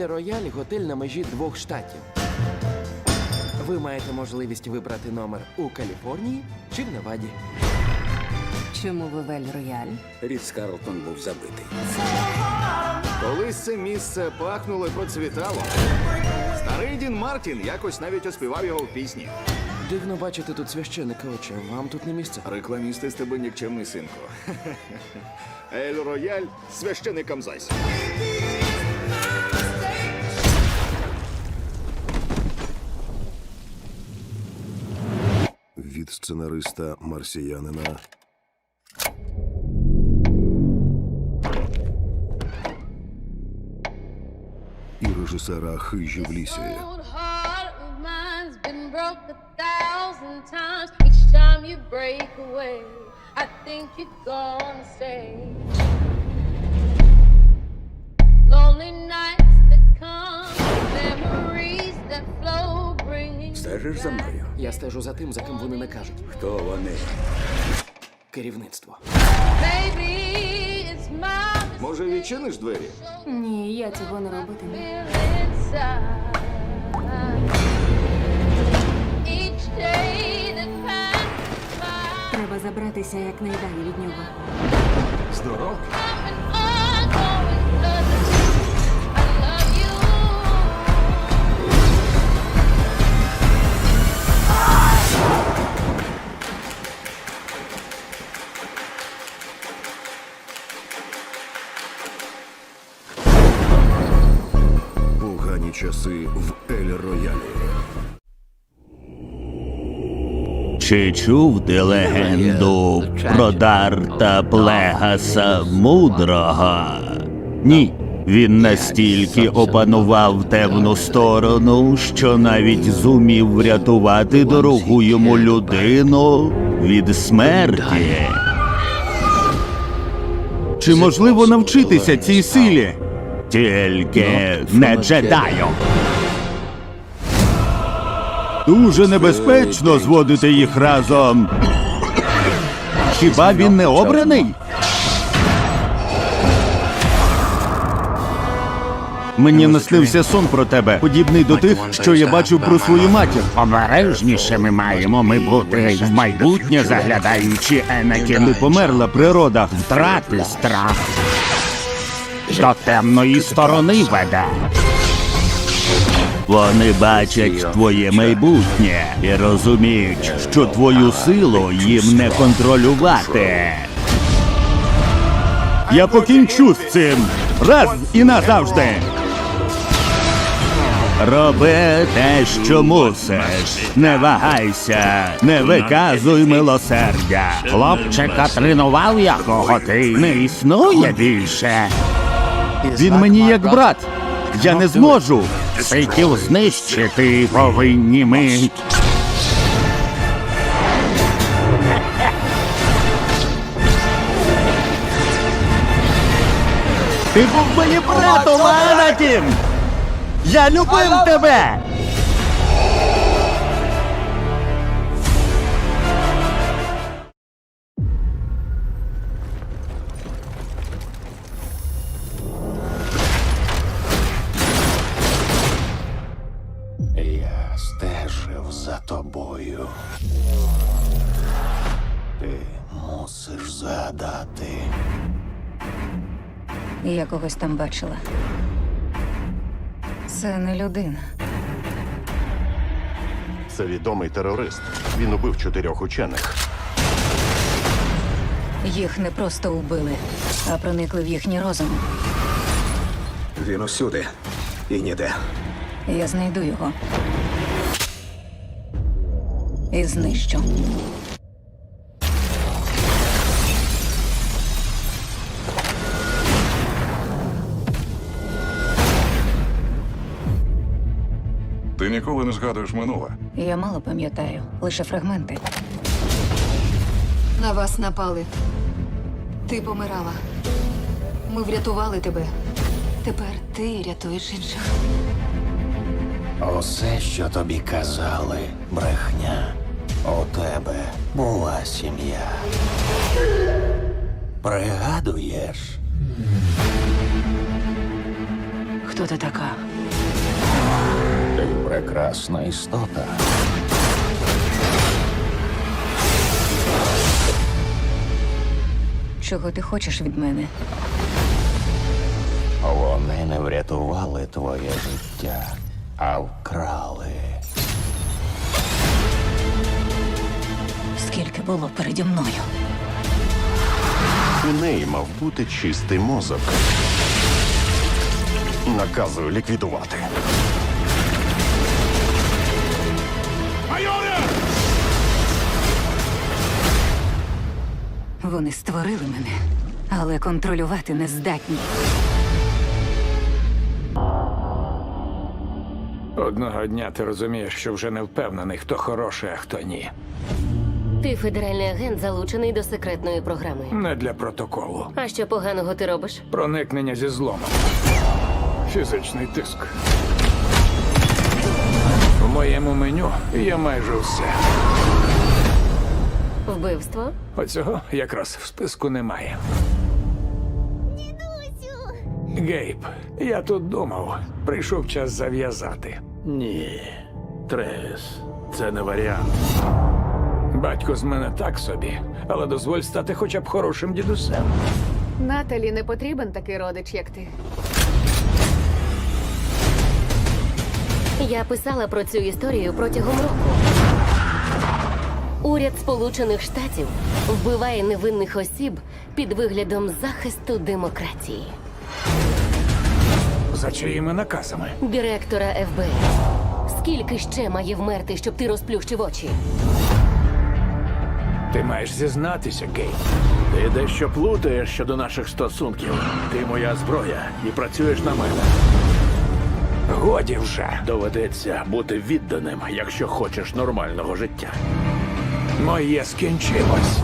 Ель Рояль готель на межі двох штатів. Ви маєте можливість вибрати номер у Каліфорнії чи в Неваді. Чому ви Вель Рояль? Ріц Карлтон був забитий. Колись це місце пахнуло і процвітало. Старий Дін Мартін якось навіть оспівав його в пісні. Дивно бачити тут священика, отче. Вам тут не місце. Рекламісти з тебе нікчемний синку. Ель Рояль священикам зась. Сценариста Марсіянина і режисера Хижі в лісі. Each time you break away, I think you're gonna stay. Стежиш за мною? Я стежу за тим, за ким вони не кажуть. Хто вони? Керівництво. Може, відчиниш двері? Ні, я цього не робитиму. Треба забратися якнайдалі від нього. Здорово. Чи чув ти легенду про Дарта Плегаса мудрого? Ні. Він настільки опанував темну сторону, що навіть зумів врятувати дорогу йому людину від смерті. Чи можливо навчитися цій силі? Тільки не джедаю. Дуже небезпечно зводити їх разом. Хіба він не обраний? Мені наснився сон про тебе, подібний до тих, що я бачив про свою матір. Обережніше ми маємо ми бути в майбутнє заглядаючи Енакін. Не померла природа втрати страх. До темної сторони веде. Вони бачать твоє майбутнє і розуміють, що твою силу їм не контролювати. Я покінчу з цим раз і назавжди. Роби те, що мусиш. Не вагайся, не виказуй милосердя. Хлопчика тренував якого ти не існує більше. Він мені як брат. Я не зможу. Сиків знищити повинні ми. Ти був мені братом, Анатім! Я любив тебе! Я когось там бачила. Це не людина. Це відомий терорист. Він убив чотирьох учених. Їх не просто убили, а проникли в їхній розум. Він усюди і ніде. Я знайду його. І знищу. Ніколи не згадуєш минуле. Я мало пам'ятаю, лише фрагменти. На вас напали. Ти помирала. Ми врятували тебе. Тепер ти рятуєш інших. Усе, що тобі казали, брехня. У тебе була сім'я. Пригадуєш? Хто ти така? Ти прекрасна істота. Чого ти хочеш від мене? Вони не врятували твоє життя, а вкрали. Скільки було переді мною? У неї мав бути чистий мозок. Наказую ліквідувати. Вони створили мене, але контролювати не здатні. Одного дня ти розумієш, що вже не впевнений, хто хороший, а хто ні. Ти федеральний агент, залучений до секретної програми. Не для протоколу. А що поганого ти робиш? Проникнення зі зломом. Фізичний тиск. В моєму меню є майже все. Вбивство? Оцього якраз в списку немає. Гейб, я тут думав, прийшов час зав'язати. Ні, Тревіс, це не варіант. Батько з мене так собі, але дозволь стати хоча б хорошим дідусем. Наталі не потрібен такий родич, як ти. Я писала про цю історію протягом року. Уряд Сполучених Штатів вбиває невинних осіб під виглядом захисту демократії. За чиїми наказами? Директора ФБР. Скільки ще має вмерти, щоб ти розплющив очі? Ти маєш зізнатися, Гейб. Ти дещо плутаєш щодо наших стосунків. Ти моя зброя і працюєш на мене. Годі вже. Доведеться бути відданим, якщо хочеш нормального життя. Моє скінчилось.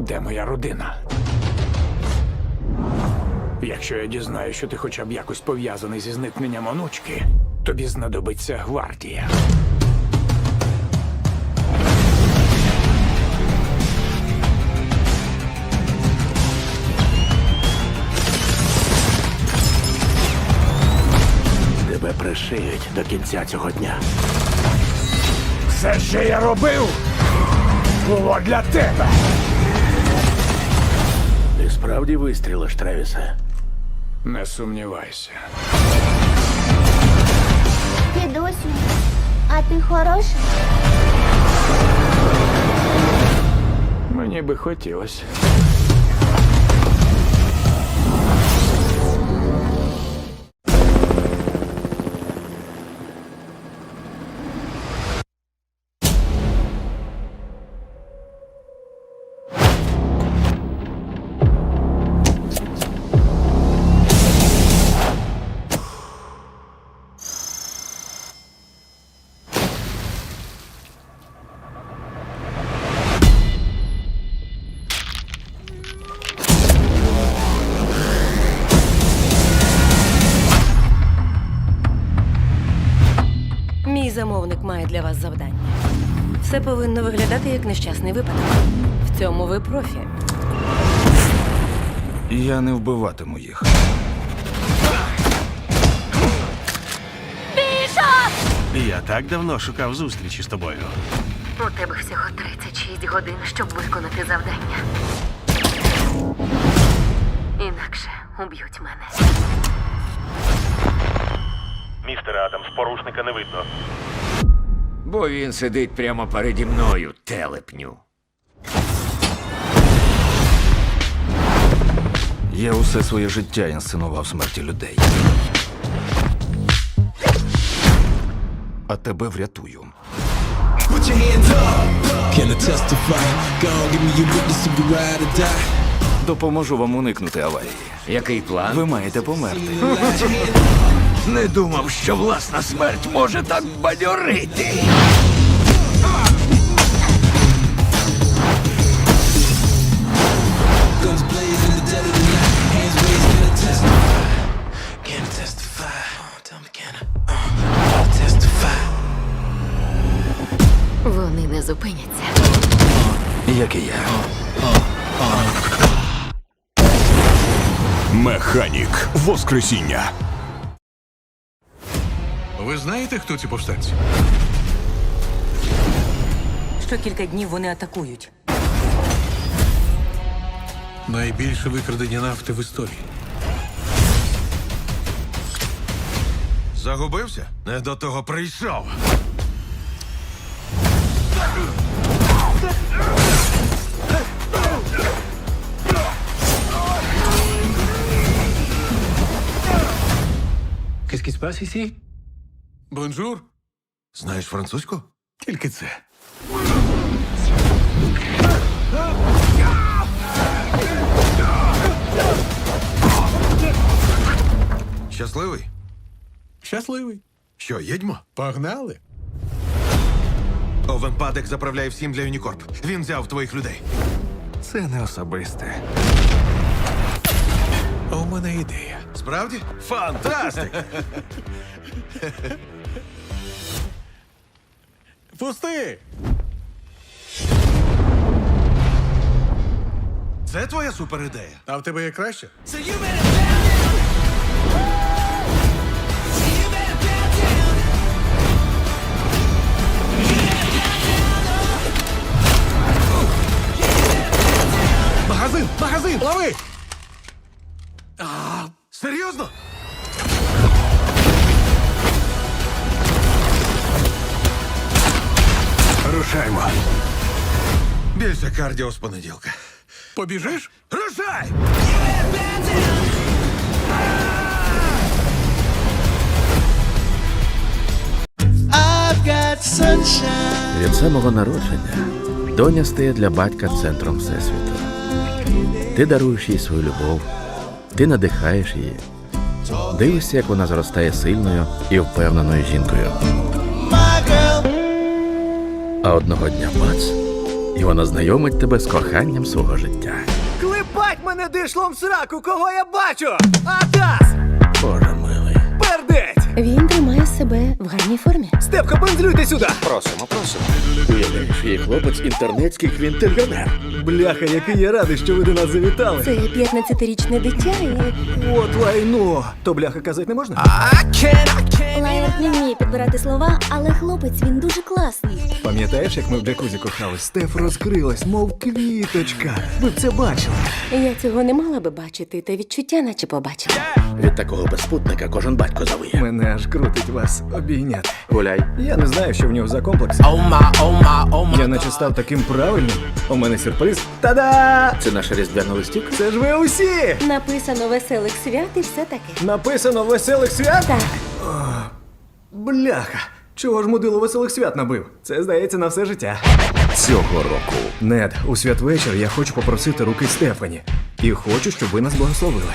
Де моя родина? Якщо я дізнаю, що ти хоча б якось пов'язаний зі зникненням онучки, тобі знадобиться гвардія. Тебе пришиють до кінця цього дня. Все, що я робив, було для тебе. Ти справді вистрілиш, Тревісе? Не сумнівайся. Дідусю, а ти хороший? Мені би хотілося. Для вас завдання. Все повинно виглядати як нещасний випадок. В цьому ви профі. Я не вбиватиму їх. Я так давно шукав зустрічі з тобою. У тебе всього 36 годин, щоб виконати завдання. Інакше уб'ють мене. Містер Адамс, порушника не видно. Бо він сидить прямо переді мною, телепню. Я усе своє життя інсценував смерті людей. А тебе врятую. Допоможу вам уникнути аварії. Який план? Ви маєте померти. Не думав, що власна смерть може так бадьорити. Вони не зупиняться. Як і я. Механік Воскресіння. Ви знаєте, хто ці повстанці? Що кілька днів вони атакують. Найбільше викрадення нафти в історії. Загубився? Не до того прийшов. Qu'est-ce qui se passe ici? Бонжур. Знаєш французьку? Тільки це. Щасливий? Щасливий. Що, їдьмо? Погнали. Овен Падек заправляє всім для Юнікорп. Він взяв твоїх людей. Це не особисте. А у мене ідея. Справді? Фантастика! Пусти! Це твоя суперідея? А в тебе є краще? Магазин! Кардіо з понеділка. Побіжиш? Рушай! Від самого народження доня стає для батька центром всесвіту. Ти даруєш їй свою любов, ти надихаєш її, дивишся, як вона зростає сильною і впевненою жінкою. А одного дня бац, і вона знайомить тебе з коханням свого життя. Клепать мене дишлом сраку, кого я бачу! Атас! Боже милий. Пердець! Він тримає себе в гарній формі. Степка, пензлюйте сюди! Просимо, просимо. Уявляєш, її хлопець інтернетський квінтильйонер. Бляха, який я радий, що ви до нас завітали. Це 15-річне дитя і... От лайно. То бляха казати не можна? Лайвард не вміє підбирати слова, але хлопець він дуже класний. Пам'ятаєш, як ми в джакузі кохались? Стеф розкрилась, мов квіточка. Ви б це бачили. Я цього не мала би бачити, та відчуття наче побачила. Від такого безпутника кожен батько завиє. Мене аж крутить вас обійняти. Гуляй. Я не знаю, що в нього за комплекс. Я наче став таким правильним. У мене сюрприз. Та-да! Це наша різдвяна листівка. Це ж ви усі! Написано веселих свят і все таке. Написано веселих свят? Так. Бляха! Чого ж мудило веселих свят набив? Це здається на все життя. Цього року. Нед, у святвечір я хочу попросити руки Стефані. І хочу, щоб ви нас благословили.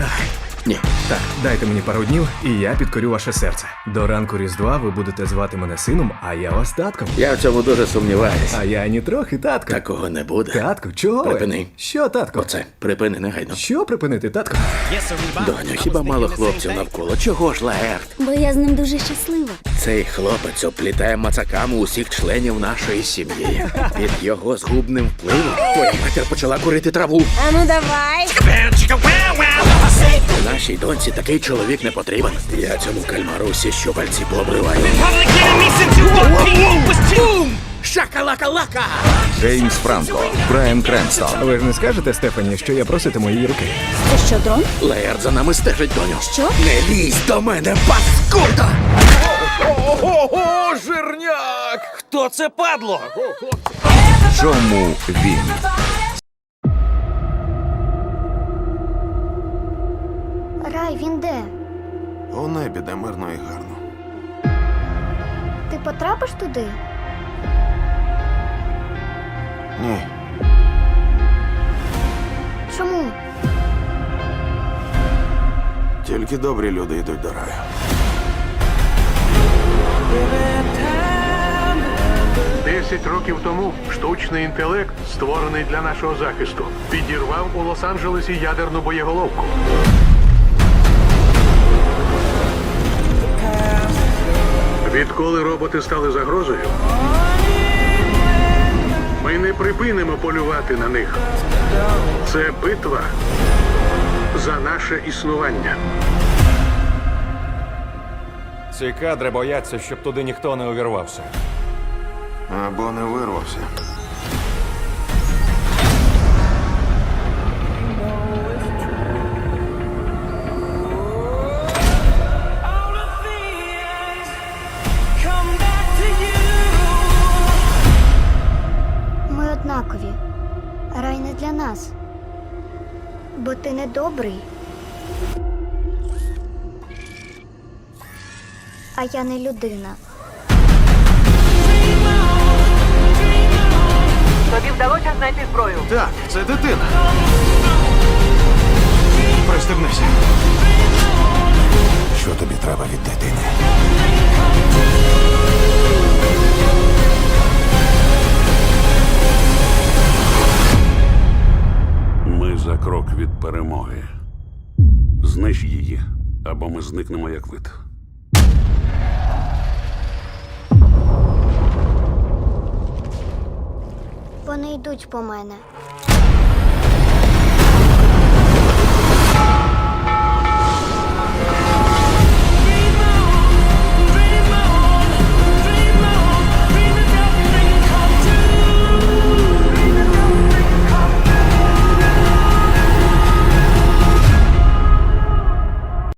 Ах. Ні. Так, дайте мені пару днів, і я підкорю ваше серце. До ранку Різдва ви будете звати мене сином, а я вас татком. Я в цьому дуже сумніваюся. А я ні трохи татко. Такого не буде. Татко, чого? ви? Припини. Що, татко? Оце, припини негайно. Що припинити, татко? Доню, хіба мало хлопців навколо? Чого ж Лаерт? Бо я з ним дуже щаслива. Цей хлопець оплітає мацаками усіх членів нашої сім'ї. Під його згубним впливом твоя матір почала курити траву. А ну давай. Нашій доньці такий чоловік не потрібен. Я цьому кальмару всі щупальці пообриваю. Шакалака-лака! Джеймс Франко, Брайан Кренстон. Ви ж не скажете Стефані, що я проситиму її руки? Це що, дрон? Лаерт за нами стежить, доню. Що? Не лізь до мене, паскуда! Ого, жирняк! Хто це падло? Чому він? Рай, він де? У небі, де мирно і гарно. Ти потрапиш туди? Ні. Чому? Тільки добрі люди йдуть до раю. Десять років тому штучний інтелект, створений для нашого захисту, підірвав у Лос-Анджелесі ядерну боєголовку. Відколи роботи стали загрозою, ми не припинимо полювати на них. Це битва за наше існування. Ці кадри бояться, щоб туди ніхто не увірвався. Або не вирвався. Бо не добрий. А я не людина. Тобі вдалося знайти зброю. Так, це дитина. Пристебнися. Що тобі треба від дитини? За крок від перемоги. Знищ її, або ми зникнемо як вид. Вони йдуть по мене.